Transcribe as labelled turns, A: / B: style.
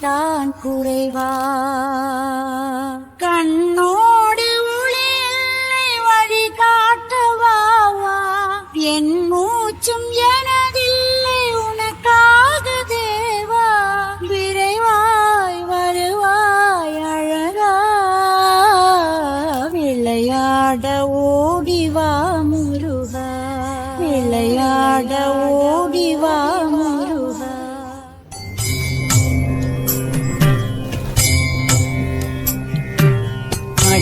A: தான் குறைவா. கண்ணோடு ஒளி வழி காட்டவாவா என் மூச்சும் ஏ